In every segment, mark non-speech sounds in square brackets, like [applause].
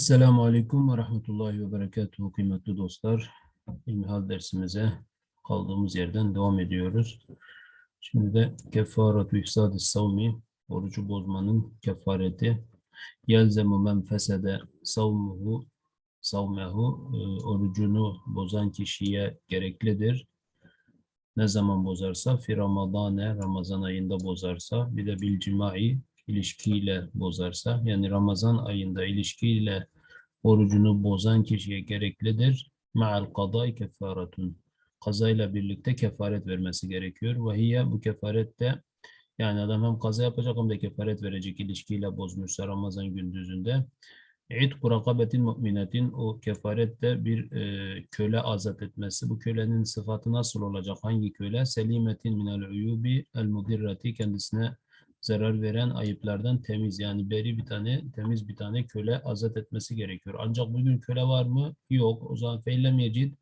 Esselamu Aleyküm ve Rahmetullahi ve Berekatuhu kıymetli dostlar. İlmihal dersimize kaldığımız yerden devam ediyoruz. Şimdi de kefaratu ifsad-ı savmi, orucu bozmanın kefareti. Yelzemu men fesede savmuhu, savmehu, e, orucunu bozan kişiye gereklidir. Ne zaman bozarsa, fi ramadane, Ramazan ayında bozarsa, bir de bil cimai, ilişkiyle bozarsa, yani Ramazan ayında ilişkiyle orucunu bozan kişiye gereklidir. Ma'al kadai kefaretun. Kazayla birlikte kefaret vermesi gerekiyor. Ve hiye bu kefaret de yani adam hem kaza yapacak hem de kefaret verecek ilişkiyle bozmuşsa Ramazan gündüzünde. İtku rakabetin mu'minetin o kefaret de bir e, köle azat etmesi. Bu kölenin sıfatı nasıl olacak? Hangi köle? Selimetin minel uyubi el mudirrati kendisine zarar veren ayıplardan temiz yani beri bir tane temiz bir tane köle azat etmesi gerekiyor. Ancak bugün köle var mı? Yok. O zaman feyle mecid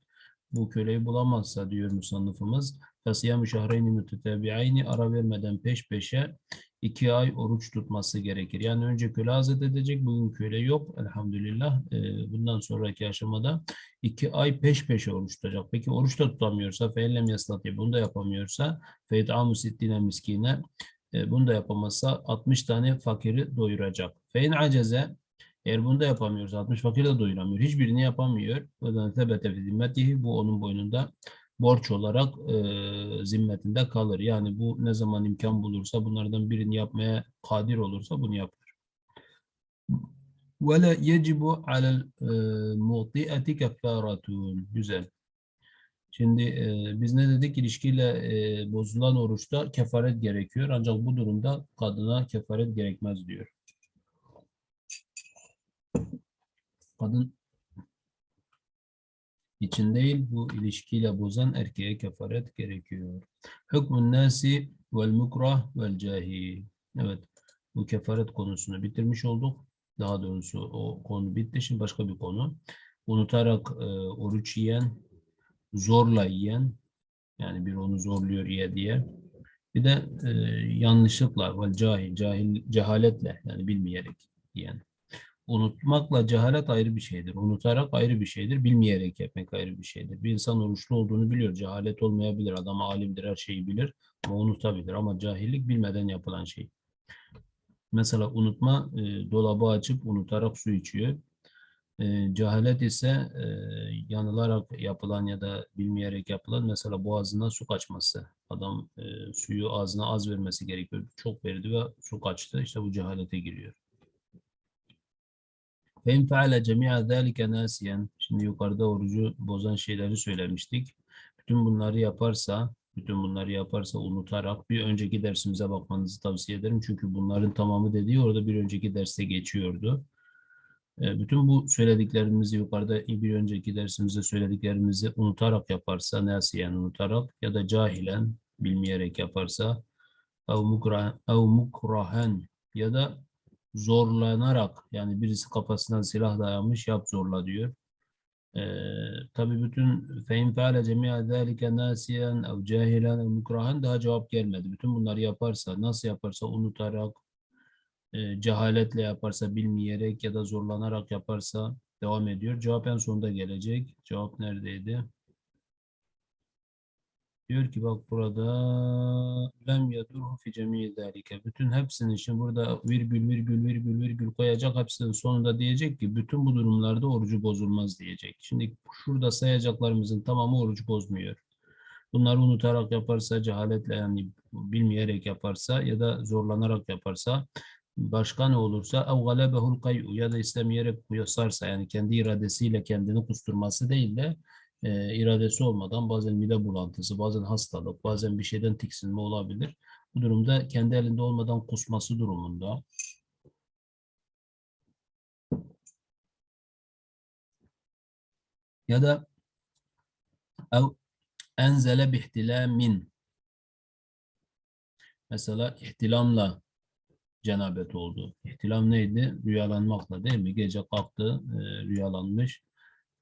bu köleyi bulamazsa diyor musannıfımız. Fasiyam-ı şahreyni mütetebi'ayni ara vermeden peş peşe iki ay oruç tutması gerekir. Yani önce köle azat edecek. Bugün köle yok. Elhamdülillah. Ee, bundan sonraki aşamada iki ay peş peşe oruç tutacak. Peki oruç da tutamıyorsa feillem yastati bunu da yapamıyorsa feydamu sittine miskine e, bunu da yapamazsa 60 tane fakiri doyuracak. Fein aceze eğer bunu da yapamıyorsa 60 fakiri de doyuramıyor. Hiçbirini yapamıyor. Tebete zimmetihi bu onun boynunda borç olarak e, zimmetinde kalır. Yani bu ne zaman imkan bulursa bunlardan birini yapmaya kadir olursa bunu yapar. Ve la yecibu alel mu'ti'ati keffaratun. Güzel. Şimdi e, biz ne dedik? İlişkiyle e, bozulan oruçta kefaret gerekiyor. Ancak bu durumda kadına kefaret gerekmez diyor. Kadın için değil bu ilişkiyle bozan erkeğe kefaret gerekiyor. Hükmün nasi vel mukrah vel cahil. Evet bu kefaret konusunu bitirmiş olduk. Daha doğrusu o konu bitti. Şimdi başka bir konu. Unutarak e, oruç yiyen zorla yiyen yani bir onu zorluyor ye diye bir de e, yanlışlıkla vel cahil, cahil cehaletle yani bilmeyerek yiyen. Unutmakla cehalet ayrı bir şeydir. Unutarak ayrı bir şeydir. Bilmeyerek yapmak ayrı bir şeydir. Bir insan oruçlu olduğunu biliyor. Cehalet olmayabilir. Adam alimdir, her şeyi bilir ama unutabilir. Ama cahillik bilmeden yapılan şey. Mesela unutma, e, dolabı açıp unutarak su içiyor. E, cehalet ise e, yanılarak yapılan ya da bilmeyerek yapılan mesela boğazına su kaçması. Adam e, suyu ağzına az vermesi gerekiyor. Çok verdi ve su kaçtı. İşte bu cehalete giriyor. فَاِنْ فَعَلَ جَمِيعَ ذَٰلِكَ نَاسِيًا Şimdi yukarıda orucu bozan şeyleri söylemiştik. Bütün bunları yaparsa, bütün bunları yaparsa unutarak bir önceki dersimize bakmanızı tavsiye ederim. Çünkü bunların tamamı dediği orada bir önceki derste geçiyordu. E, bütün bu söylediklerimizi yukarıda bir önceki dersimizde söylediklerimizi unutarak yaparsa, nasiyen unutarak ya da cahilen bilmeyerek yaparsa ev mukrahen ya da zorlanarak yani birisi kafasından silah dayanmış yap zorla diyor. Ee, tabi bütün fein feale cemi'a zâlike nasiyen ev cahilen ev mukrahen daha cevap gelmedi. Bütün bunları yaparsa, nasıl yaparsa unutarak, e, cehaletle yaparsa, bilmeyerek ya da zorlanarak yaparsa devam ediyor. Cevap en sonunda gelecek. Cevap neredeydi? Diyor ki bak burada lem yadurhu fi cemii zalike. Bütün hepsinin için burada virgül virgül virgül virgül koyacak. Hepsinin sonunda diyecek ki bütün bu durumlarda orucu bozulmaz diyecek. Şimdi şurada sayacaklarımızın tamamı orucu bozmuyor. Bunları unutarak yaparsa, cehaletle yani bilmeyerek yaparsa ya da zorlanarak yaparsa başka ne olursa ev galebehul kay'u ya da istemeyerek kuyasarsa yani kendi iradesiyle kendini kusturması değil de e, iradesi olmadan bazen mide bulantısı, bazen hastalık, bazen bir şeyden tiksinme olabilir. Bu durumda kendi elinde olmadan kusması durumunda ya da ev enzele bihtilamin mesela ihtilamla cenabet oldu. İhtilam neydi? Rüyalanmakla değil mi? Gece kalktı, e, rüyalanmış,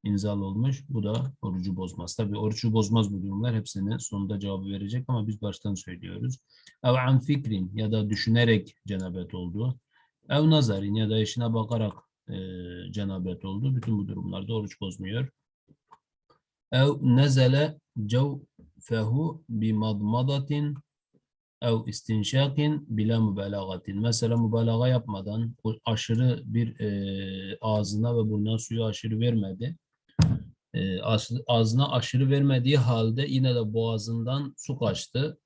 inzal olmuş. Bu da orucu bozmaz. Tabi orucu bozmaz bu durumlar. Hepsini sonunda cevabı verecek ama biz baştan söylüyoruz. Ev an fikrin ya da düşünerek cenabet oldu. Ev nazarin ya da işine bakarak e, cenabet oldu. Bütün bu durumlarda oruç bozmuyor. Ev nezele cevfehu bimadmadatin ev istinşakin bila mübalağatin. Mesela mübalağa yapmadan aşırı bir e, ağzına ve burnuna suyu aşırı vermedi. E, ağzına aşırı vermediği halde yine de boğazından su kaçtı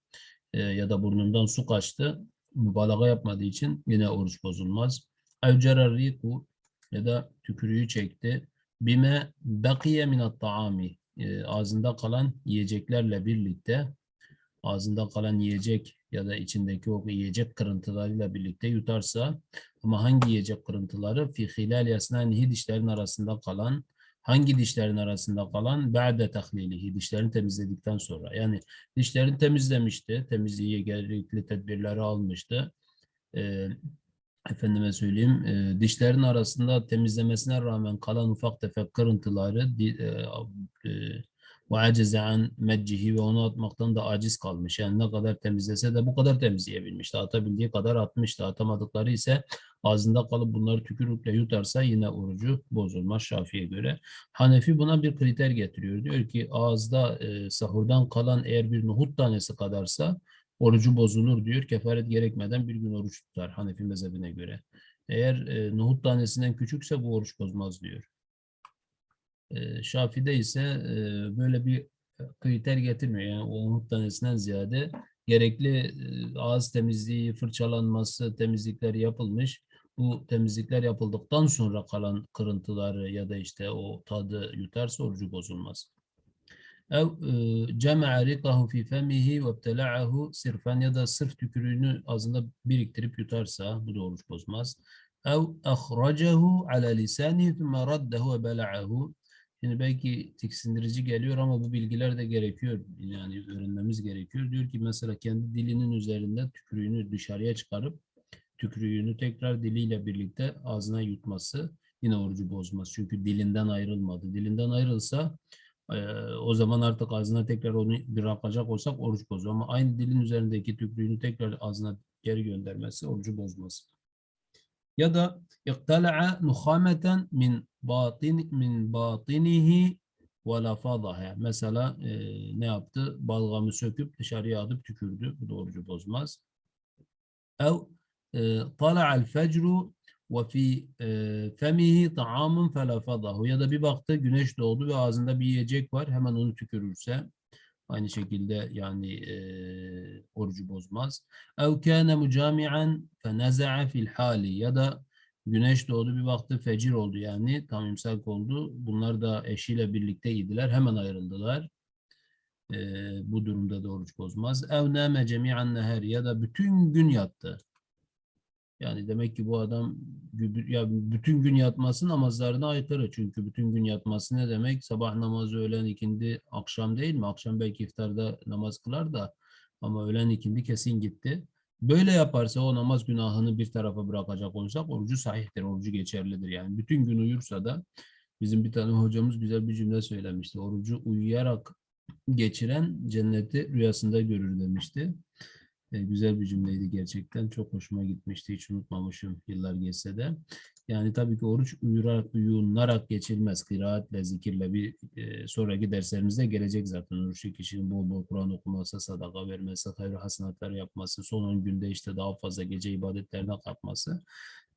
e, ya da burnundan su kaçtı. Mübalağa yapmadığı için yine oruç bozulmaz. Ev cerarriku ya da tükürüğü çekti. Bime bakiye minat taami. E, ağzında kalan yiyeceklerle birlikte ağzında kalan yiyecek ya da içindeki o yiyecek kırıntılarıyla birlikte yutarsa ama hangi yiyecek kırıntıları? Fi hilal yasnanihi dişlerin arasında kalan hangi dişlerin arasında kalan? Ba'de tahlilihi dişlerini temizledikten sonra. Yani dişlerini temizlemişti temizliğe gerekli tedbirleri almıştı. Ee, efendime söyleyeyim e, dişlerin arasında temizlemesine rağmen kalan ufak tefek kırıntıları e, e, ve acize an meccihi ve onu atmaktan da aciz kalmış. Yani ne kadar temizlese de bu kadar temizleyebilmişti. Atabildiği kadar atmıştı. Atamadıkları ise ağzında kalıp bunları tükürükle yutarsa yine orucu bozulmaz Şafi'ye göre. Hanefi buna bir kriter getiriyor. Diyor ki ağızda e, sahurdan kalan eğer bir nohut tanesi kadarsa orucu bozulur diyor. Kefaret gerekmeden bir gün oruç tutar Hanefi mezhebine göre. Eğer e, nohut tanesinden küçükse bu oruç bozmaz diyor. E, Şafi'de ise e, böyle bir kriter getirmiyor. Yani o tanesinden ziyade gerekli e, ağız temizliği, fırçalanması, temizlikler yapılmış. Bu temizlikler yapıldıktan sonra kalan kırıntıları ya da işte o tadı yutarsa orucu bozulmaz. Ev e, cema'a rikahu fi femihi ve ibtela'ahu sirfen ya da sırf tükürüğünü ağzında biriktirip yutarsa bu da oruç bozmaz. Ev ahracahu ala lisanihi thumma raddahu ve bela'ahu Şimdi belki tiksindirici geliyor ama bu bilgiler de gerekiyor. Yani öğrenmemiz gerekiyor. Diyor ki mesela kendi dilinin üzerinde tükürüğünü dışarıya çıkarıp tükürüğünü tekrar diliyle birlikte ağzına yutması yine orucu bozmaz. Çünkü dilinden ayrılmadı. Dilinden ayrılsa eee, o zaman artık ağzına tekrar onu bırakacak olsak oruç bozuyor. Ama aynı dilin üzerindeki tükürüğünü tekrar ağzına geri göndermesi orucu bozmaz. Ya da iktala'a nuhameten min batin min batinihi ve lafadaha. Mesela e, ne yaptı? Balgamı söküp dışarıya atıp tükürdü. Bu da orucu bozmaz. Ev e, tala'al fecru ve fi e, femihi ta'amun felafadahu. Ya da bir baktı güneş doğdu ve ağzında bir yiyecek var. Hemen onu tükürürse aynı şekilde yani e, orucu bozmaz. Ev kâne mucami'an feneza'a fil hali ya da güneş doğdu bir baktı fecir oldu yani tam imsak oldu. Bunlar da eşiyle birlikteydiler. Hemen ayrıldılar. E, bu durumda da oruç bozmaz. Ev nâme cemi'an neher ya da bütün gün yattı. Yani demek ki bu adam ya bütün gün yatması namazlarına aykırı. Çünkü bütün gün yatması ne demek? Sabah namazı, öğlen ikindi, akşam değil mi? Akşam belki iftarda namaz kılar da ama öğlen ikindi kesin gitti. Böyle yaparsa o namaz günahını bir tarafa bırakacak olursak orucu sahihtir, orucu geçerlidir. Yani bütün gün uyursa da bizim bir tane hocamız güzel bir cümle söylemişti. Orucu uyuyarak geçiren cenneti rüyasında görür demişti. E, güzel bir cümleydi gerçekten. Çok hoşuma gitmişti. Hiç unutmamışım yıllar geçse de. Yani tabii ki oruç uyurarak, uyunarak geçilmez. Kıraatle, zikirle bir e, sonraki derslerimizde gelecek zaten. Oruçlu kişinin bol bol Kur'an okuması, sadaka vermesi, hayır hasenatlar yapması, son 10 günde işte daha fazla gece ibadetlerine katması.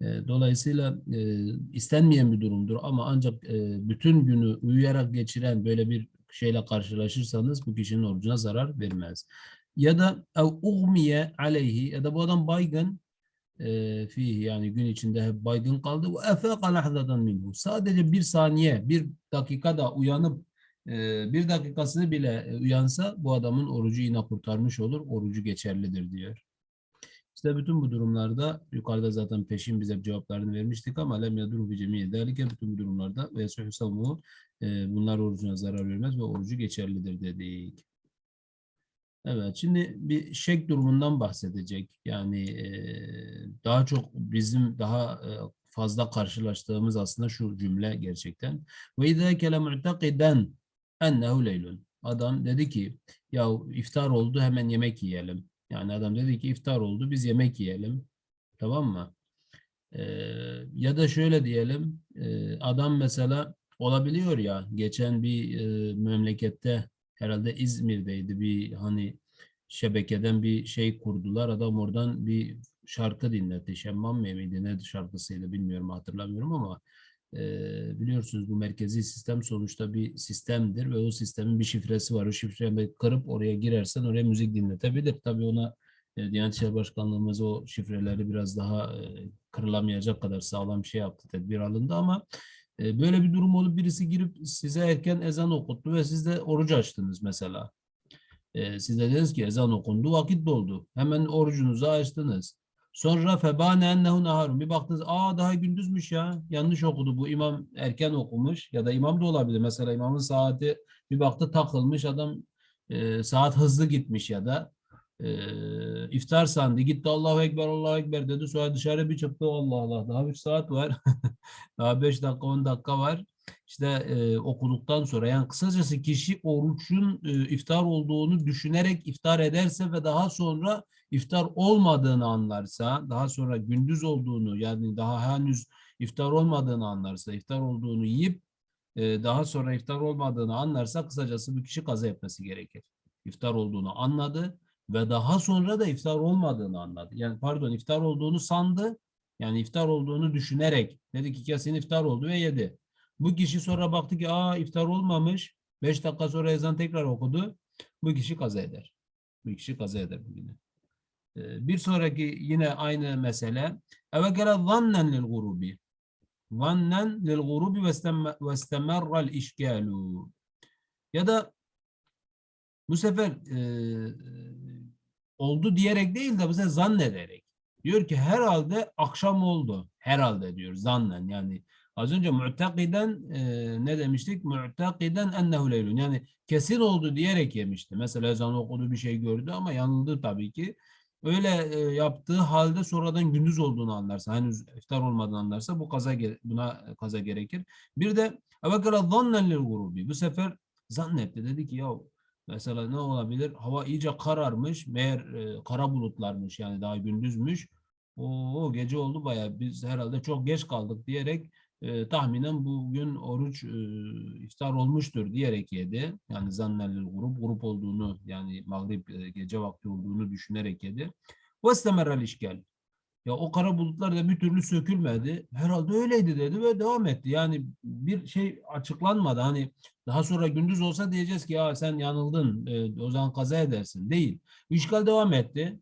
E, dolayısıyla e, istenmeyen bir durumdur ama ancak bütün günü uyuyarak geçiren böyle bir şeyle karşılaşırsanız bu kişinin orucuna zarar vermez ya da ev ugmiye aleyhi ya da bu adam baygın e, fihi yani gün içinde hep baygın kaldı ve efeka lahzadan minhu. Sadece bir saniye, bir dakikada uyanıp e, bir dakikasını bile e, uyansa bu adamın orucu yine kurtarmış olur, orucu geçerlidir diyor. İşte bütün bu durumlarda yukarıda zaten peşin bize cevaplarını vermiştik ama lem yadruhu bi cemiye derike bütün bu durumlarda ve suhusamu bunlar orucuna zarar vermez ve orucu geçerlidir dedik. Evet, şimdi bir şek durumundan bahsedecek. Yani eee, daha çok bizim daha eee, fazla karşılaştığımız aslında şu cümle gerçekten. Ve izâ kele mu'takiden ennehu leylun. Adam dedi ki ya iftar oldu hemen yemek yiyelim. Yani adam dedi ki iftar oldu biz yemek yiyelim. Tamam mı? Eee, ya da şöyle diyelim e, adam mesela olabiliyor ya geçen bir e, memlekette herhalde İzmir'deydi bir hani şebekeden bir şey kurdular. Adam oradan bir şarkı dinletti. Şemmam mıydı ne şarkısıydı bilmiyorum hatırlamıyorum ama e, biliyorsunuz bu merkezi sistem sonuçta bir sistemdir ve o sistemin bir şifresi var. O şifreyi kırıp oraya girersen oraya müzik dinletebilir. Tabii ona e, Diyanet İşleri Başkanlığımız o şifreleri biraz daha e, kırılamayacak kadar sağlam şey yaptı, tedbir alındı ama e, böyle bir durum olup birisi girip size erken ezan okuttu ve siz de oruç açtınız mesela. E, siz de dediniz ki ezan okundu, vakit doldu. Hemen orucunuzu açtınız. Sonra febane ennehu naharun. Bir baktınız aa daha gündüzmüş ya. Yanlış okudu bu imam erken okumuş ya da imam da olabilir. Mesela imamın saati bir baktı takılmış adam e, saat hızlı gitmiş ya da e, iftar sandı. Gitti Allahu Ekber Allahu Ekber dedi. Sonra dışarı bir çıktı Allah Allah daha bir saat var. [laughs] daha 5 dakika 10 dakika var. İşte e, okuduktan sonra yani kısacası kişi oruçun e, iftar olduğunu düşünerek iftar ederse ve daha sonra iftar olmadığını anlarsa, daha sonra gündüz olduğunu yani daha henüz iftar olmadığını anlarsa, iftar olduğunu yiyip e, daha sonra iftar olmadığını anlarsa kısacası bir kişi kaza etmesi gerekir. İftar olduğunu anladı ve daha sonra da iftar olmadığını anladı. Yani pardon iftar olduğunu sandı. Yani iftar olduğunu düşünerek dedi ki kesin iftar oldu ve yedi. Bu kişi sonra baktı ki aa iftar olmamış. Beş dakika sonra ezan tekrar okudu. Bu kişi kaza eder. Bu kişi kaza eder bugün. Ee, bir sonraki yine aynı mesele. Eve gele zannen lil gurubi. Zannen lil gurubi ve istemerra'l işgalu. Ya da bu sefer e, oldu diyerek değil de sefer zannederek. Diyor ki herhalde akşam oldu. Herhalde diyor zannen yani Az önce mu'takiden e, ne demiştik? Mu'takiden ennehu leylun. Yani kesin oldu diyerek yemişti. Mesela ezan okudu bir şey gördü ama yanıldı tabii ki. Öyle e, yaptığı halde sonradan gündüz olduğunu anlarsa, henüz iftar olmadığını anlarsa bu kaza buna kaza gerekir. Bir de evekara zannen lil gurubi. Bu sefer zannetti. Dedi ki ya mesela ne olabilir? Hava iyice kararmış. Meğer e, kara bulutlarmış yani daha gündüzmüş. O gece oldu bayağı biz herhalde çok geç kaldık diyerek e, tahminen bugün oruç e, iftar olmuştur diyerek yedi. Yani zannellil grup, grup olduğunu yani mağrib e, gece vakti olduğunu düşünerek yedi. Vestemerel işgal. Ya o kara bulutlar da bir türlü sökülmedi. Herhalde öyleydi dedi ve devam etti. Yani bir şey açıklanmadı. Hani daha sonra gündüz olsa diyeceğiz ki ya sen yanıldın e, o zaman kaza edersin. Değil. İşgal devam etti.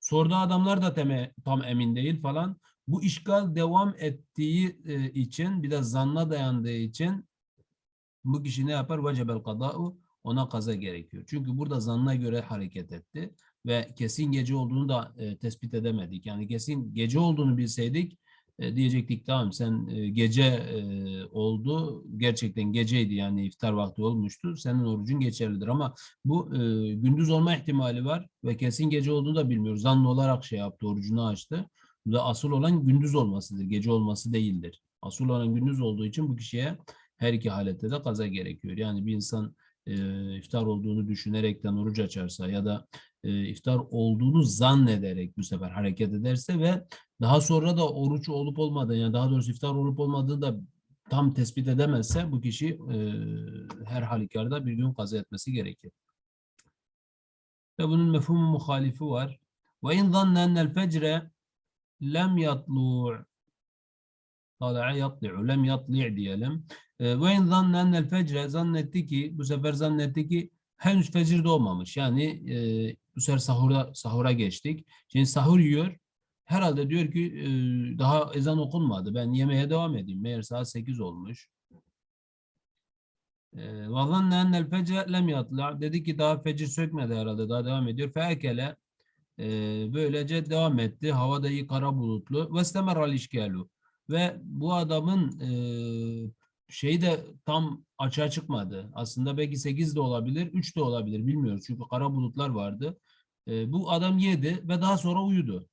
Sorduğu adamlar da teme, tam emin değil falan bu işgal devam ettiği e, için bir de zanna dayandığı için bu kişi ne yapar? Vecebel kada'u ona kaza gerekiyor. Çünkü burada zanna göre hareket etti ve kesin gece olduğunu da e, tespit edemedik. Yani kesin gece olduğunu bilseydik e, diyecektik tamam sen e, gece e, oldu gerçekten geceydi yani iftar vakti olmuştu senin orucun geçerlidir ama bu e, gündüz olma ihtimali var ve kesin gece olduğunu da bilmiyoruz. Zanlı olarak şey yaptı orucunu açtı. Burada asıl olan gündüz olmasıdır, gece olması değildir. Asıl olan gündüz olduğu için bu kişiye her iki halette de kaza gerekiyor. Yani bir insan e, iftar olduğunu düşünerekten oruç açarsa ya da e, iftar olduğunu zannederek bu sefer hareket ederse ve daha sonra da oruç olup olmadığını yani daha doğrusu iftar olup olmadığını da tam tespit edemezse bu kişi e, her halükarda bir gün kaza etmesi gerekir. Ve bunun mefhum muhalifi var. Ve in zanne ennel fecre lem yatlu' Tala'a yatli'u. Lem yatli' diyelim. Ee, ve in zanne ennel fecre zannetti ki bu sefer zannetti ki henüz fecir doğmamış. Yani e, bu sefer sahura, sahura geçtik. Şimdi sahur yiyor. Herhalde diyor ki e, daha ezan okunmadı. Ben yemeğe devam edeyim. Meğer saat 8 olmuş. Ennel fecre lem yatla. Dedi ki daha fecir sökmedi herhalde. Daha devam ediyor. Feekele e, böylece devam etti. Havada iyi kara bulutlu. Stemeral işgalu. Ve bu adamın şeyi de tam açığa çıkmadı. Aslında belki 8 de olabilir, 3 de olabilir bilmiyoruz. Çünkü kara bulutlar vardı. E, bu adam yedi ve daha sonra uyudu.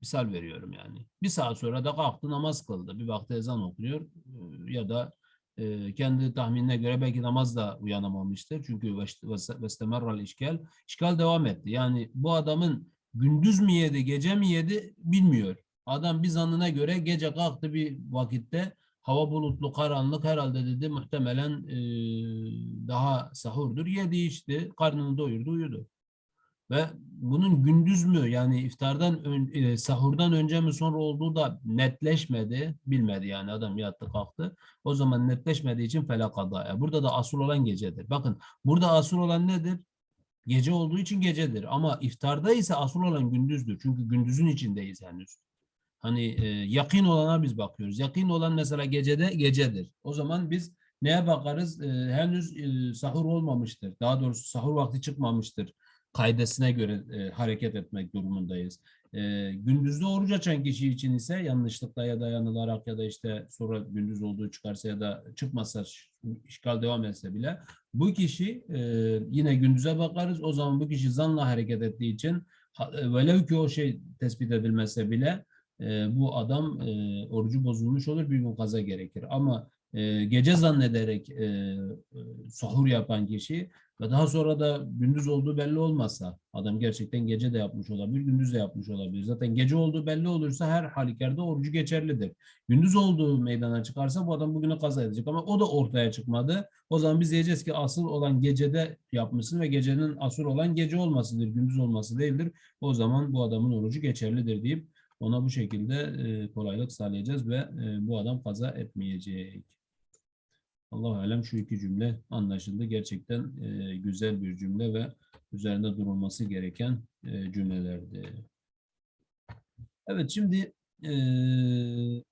Misal veriyorum yani. Bir saat sonra da kalktı namaz kıldı. Bir baktı ezan okunuyor e, ya da e, kendi tahminine göre belki namaz da uyanamamıştır. Çünkü vestemerral işgal. İşgal devam etti. Yani bu adamın gündüz mü yedi, gece mi yedi bilmiyor. Adam bir zannına göre gece kalktı bir vakitte hava bulutlu karanlık herhalde dedi muhtemelen e, daha sahurdur. Yedi içti karnını doyurdu uyudu. Ve bunun gündüz mü yani iftardan ön, e, sahurdan önce mi sonra olduğu da netleşmedi. Bilmedi yani adam yattı kalktı. O zaman netleşmediği için felakada. Burada da asıl olan gecedir. Bakın burada asıl olan nedir? Gece olduğu için gecedir. Ama iftarda ise asıl olan gündüzdür. Çünkü gündüzün içindeyiz henüz. Hani e, yakın olana biz bakıyoruz. Yakın olan mesela gecede gecedir. O zaman biz neye bakarız? E, henüz e, sahur olmamıştır. Daha doğrusu sahur vakti çıkmamıştır. Kaidesine göre e, hareket etmek durumundayız. E, gündüzde oruç açan kişi için ise yanlışlıkla ya da yanılarak ya da işte sonra gündüz olduğu çıkarsa ya da çıkmazsa işgal devam etse bile bu kişi e, yine gündüze bakarız. O zaman bu kişi zanla hareket ettiği için e, velev ki o şey tespit edilmese bile e, bu adam e, orucu bozulmuş olur bir gün kaza gerekir. Ama e, gece zannederek e, e, sahur yapan kişi ve daha sonra da gündüz olduğu belli olmazsa adam gerçekten gece de yapmış olabilir, gündüz de yapmış olabilir. Zaten gece olduğu belli olursa her halükarda orucu geçerlidir. Gündüz olduğu meydana çıkarsa bu adam bugüne kaza edecek ama o da ortaya çıkmadı. O zaman biz diyeceğiz ki asıl olan gecede yapmışsın ve gecenin asıl olan gece olmasıdır, gündüz olması değildir. O zaman bu adamın orucu geçerlidir deyip ona bu şekilde e, kolaylık sağlayacağız ve e, bu adam kaza etmeyecek. Allah alem şu iki cümle anlaşıldı. Gerçekten e, güzel bir cümle ve üzerinde durulması gereken cümlelerdi. Evet şimdi e,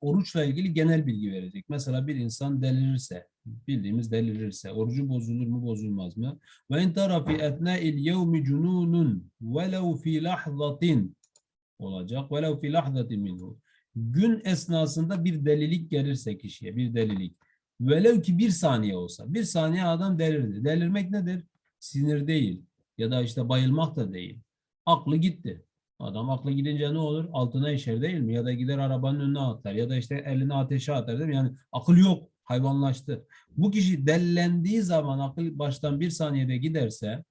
oruçla ilgili genel bilgi verecek. Mesela bir insan delirirse, bildiğimiz delirirse, orucu bozulur mu bozulmaz mı? Ve in tara fi etna'il yevmi cununun velev fi lahzatin olacak. Velev fi lahzatin minhu. Gün esnasında bir delilik gelirse kişiye, bir delilik. Velev ki bir saniye olsa. Bir saniye adam delirdi. Delirmek nedir? Sinir değil. Ya da işte bayılmak da değil. Aklı gitti. Adam aklı gidince ne olur? Altına işer değil mi? Ya da gider arabanın önüne atar. Ya da işte elini ateşe atar değil mi? Yani akıl yok. Hayvanlaştı. Bu kişi dellendiği zaman akıl baştan bir saniyede giderse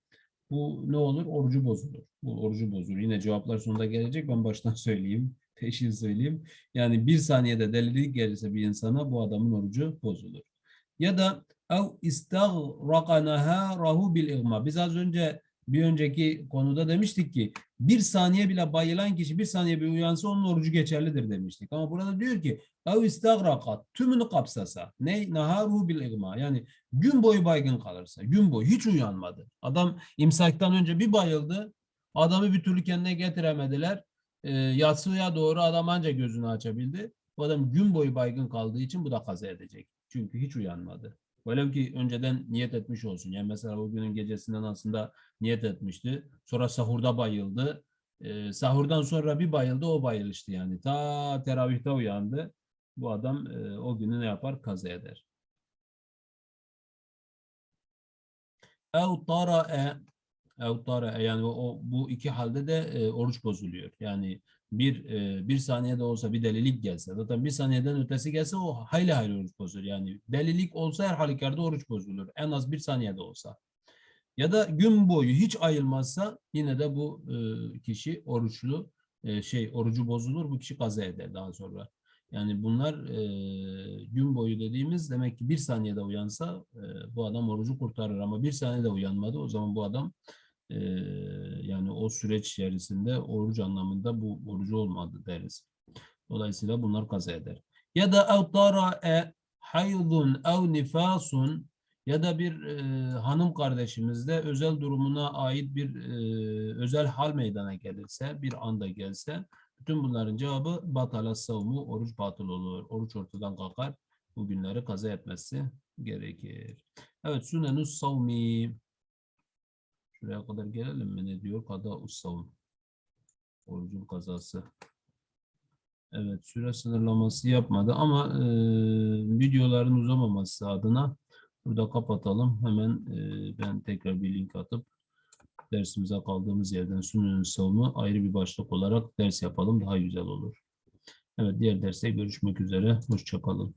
bu ne olur? Orucu bozulur. Bu orucu bozulur. Yine cevaplar sonunda gelecek. Ben baştan [laughs] söyleyeyim. Peşin söyleyeyim. Yani bir saniyede delilik gelirse bir insana bu adamın orucu bozulur. Ya da ev istagraka naharahu bil igma. Biz az önce bir önceki konuda demiştik ki bir saniye bile bayılan kişi bir saniye bir uyansa onun orucu geçerlidir demiştik. Ama burada diyor ki ev istagraka tümünü kapsasa ne naharuhu bil igma yani gün boyu baygın kalırsa gün boyu hiç uyanmadı. Adam imsaktan önce bir bayıldı adamı bir türlü kendine getiremediler. E, yatsıya doğru adam ancak gözünü açabildi. Bu adam gün boyu baygın kaldığı için bu da kaza edecek. Çünkü hiç uyanmadı. Velev ki önceden niyet etmiş olsun. Yani mesela o günün gecesinden aslında niyet etmişti. Sonra sahurda bayıldı. Ee, sahurdan sonra bir bayıldı o bayılıştı yani. Ta teravihte uyandı. Bu adam e, o günü ne yapar? Kaza eder. Ev tara'e ev tara'e yani o, bu iki halde de e, oruç bozuluyor. Yani bir e, bir saniyede olsa bir delilik gelse zaten bir saniyeden ötesi gelse o hayli hayli oruç bozulur. Yani delilik olsa her halükarda oruç bozulur. En az bir saniyede olsa. Ya da gün boyu hiç ayılmazsa yine de bu e, kişi oruçlu e, şey orucu bozulur. Bu kişi kaza eder daha sonra. Yani bunlar e, gün boyu dediğimiz demek ki bir saniyede uyansa e, bu adam orucu kurtarır ama bir saniyede uyanmadı. O zaman bu adam e, yani o süreç içerisinde oruç anlamında bu orucu olmadı deriz. Dolayısıyla bunlar kaza eder. Ya da ev tara'e haydun ev nifasun ya da bir e, hanım kardeşimizde özel durumuna ait bir e, özel hal meydana gelirse, bir anda gelse, bütün bunların cevabı batala savmu, oruç batıl olur. Oruç ortadan kalkar. Bu günleri kaza etmesi gerekir. Evet, sünenus savmi. Şuraya kadar gelelim mi? Ne diyor? Kada usavun. Orucun kazası. Evet, süre sınırlaması yapmadı ama e, videoların uzamaması adına burada kapatalım. Hemen e, ben tekrar bir link atıp dersimize kaldığımız yerden sünnenin savunu ayrı bir başlık olarak ders yapalım. Daha güzel olur. Evet, diğer derste görüşmek üzere. Hoşçakalın.